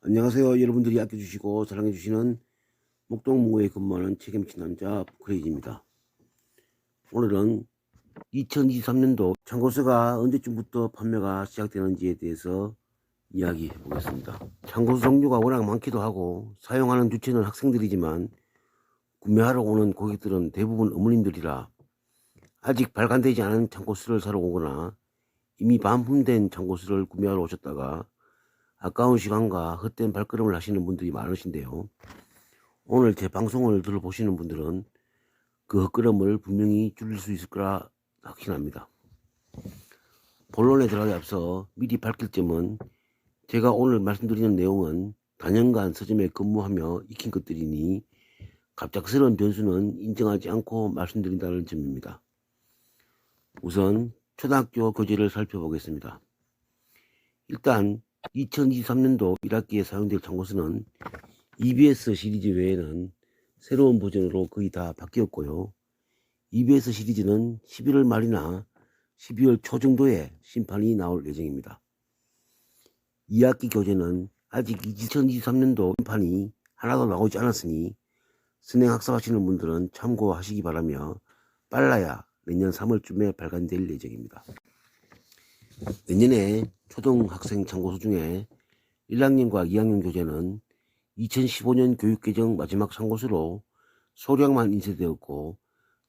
안녕하세요. 여러분들이 아껴주시고 사랑해주시는 목동무에 근무하는 책임진 남자 크레이지입니다. 오늘은 2023년도 창고수가 언제쯤부터 판매가 시작되는지에 대해서 이야기해 보겠습니다. 창고수 종류가 워낙 많기도 하고 사용하는 주체는 학생들이지만 구매하러 오는 고객들은 대부분 어머님들이라 아직 발간되지 않은 창고수를 사러 오거나 이미 반품된 창고수를 구매하러 오셨다가 아까운 시간과 헛된 발걸음을 하시는 분들이 많으신데요. 오늘 제 방송을 들어보시는 분들은 그 헛걸음을 분명히 줄일 수 있을 거라 확신합니다. 본론에 들어가기 앞서 미리 밝힐 점은 제가 오늘 말씀드리는 내용은 단연간 서점에 근무하며 익힌 것들이니 갑작스러운 변수는 인정하지 않고 말씀드린다는 점입니다. 우선 초등학교 교재를 살펴보겠습니다. 일단 2023년도 1학기에 사용될 참고서는 EBS 시리즈 외에는 새로운 버전으로 거의 다 바뀌었고요. EBS 시리즈는 11월 말이나 12월 초 정도에 심판이 나올 예정입니다. 2학기 교재는 아직 2023년도 심판이 하나도 나오지 않았으니 선행 학습하시는 분들은 참고하시기 바라며 빨라야 내년 3월쯤에 발간될 예정입니다. 내년에 초등학생 참고서 중에 1학년과 2학년 교재는 2015년 교육개정 마지막 참고서로 소량만 인쇄되었고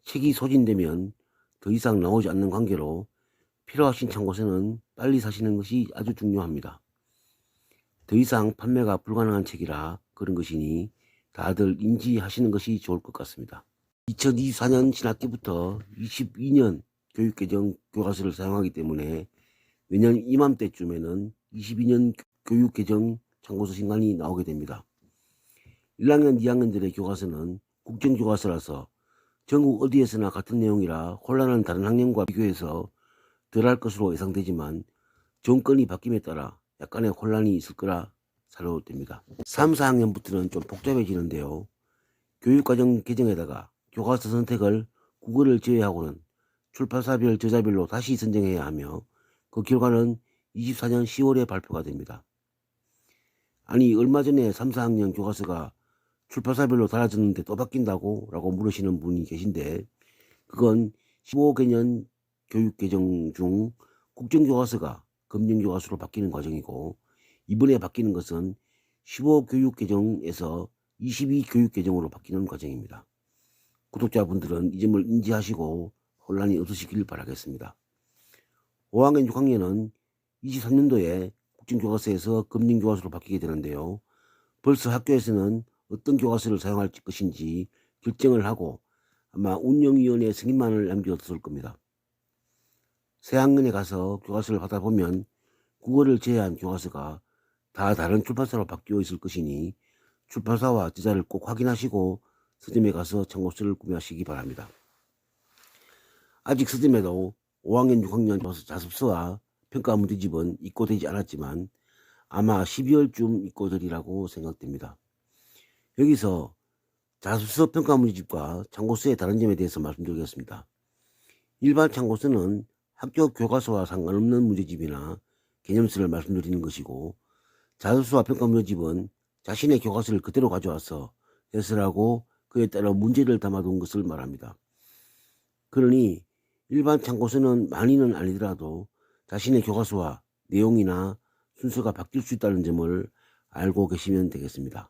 책이 소진되면 더 이상 나오지 않는 관계로 필요하신 참고서는 빨리 사시는 것이 아주 중요합니다. 더 이상 판매가 불가능한 책이라 그런 것이니 다들 인지하시는 것이 좋을 것 같습니다. 2024년 신학기부터 22년 교육개정 교과서를 사용하기 때문에 내년 이맘때쯤에는 22년 교육개정 참고서 신간이 나오게 됩니다. 1학년, 2학년들의 교과서는 국정교과서라서 전국 어디에서나 같은 내용이라 혼란은 다른 학년과 비교해서 덜할 것으로 예상되지만 정권이 바뀜에 따라 약간의 혼란이 있을 거라 사료됩니다. 3, 4학년부터는 좀 복잡해지는데요. 교육과정 개정에다가 교과서 선택을 국어를 제외하고는 출판사별 저자별로 다시 선정해야 하며 그 결과는 24년 10월에 발표가 됩니다. 아니 얼마 전에 3, 4학년 교과서가 출판사별로 달라졌는데 또 바뀐다고 라고 물으시는 분이 계신데 그건 15개년 교육개정 중 국정교과서가 검정교과서로 바뀌는 과정이고 이번에 바뀌는 것은 15교육개정에서 22교육개정으로 바뀌는 과정입니다. 구독자분들은 이 점을 인지하시고 혼란이 없으시길 바라겠습니다. 5학년, 6학년은 23년도에 국정교과서에서 검정교과서로 바뀌게 되는데요. 벌써 학교에서는 어떤 교과서를 사용할 것인지 결정을 하고 아마 운영위원회 승인만을 남겨뒀을 겁니다. 새 학년에 가서 교과서를 받아보면 국어를 제외한 교과서가 다 다른 출판사로 바뀌어 있을 것이니 출판사와 제자를 꼭 확인하시고 서점에 가서 참고서를 구매하시기 바랍니다. 아직 서점에도 5학년, 6학년 자습서와 평가 문제집은 입고되지 않았지만 아마 12월쯤 입고되리라고 생각됩니다. 여기서 자습서 평가 문제집과 참고서의 다른 점에 대해서 말씀드리겠습니다. 일반 참고서는 학교 교과서와 상관없는 문제집이나 개념서를 말씀드리는 것이고 자습서와 평가 문제집은 자신의 교과서를 그대로 가져와서 해설하고 그에 따라 문제를 담아둔 것을 말합니다. 그러니 일반 참고서는 많이는 아니더라도 자신의 교과서와 내용이나 순서가 바뀔 수 있다는 점을 알고 계시면 되겠습니다.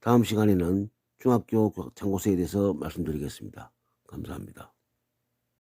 다음 시간에는 중학교 참고서에 대해서 말씀드리겠습니다. 감사합니다.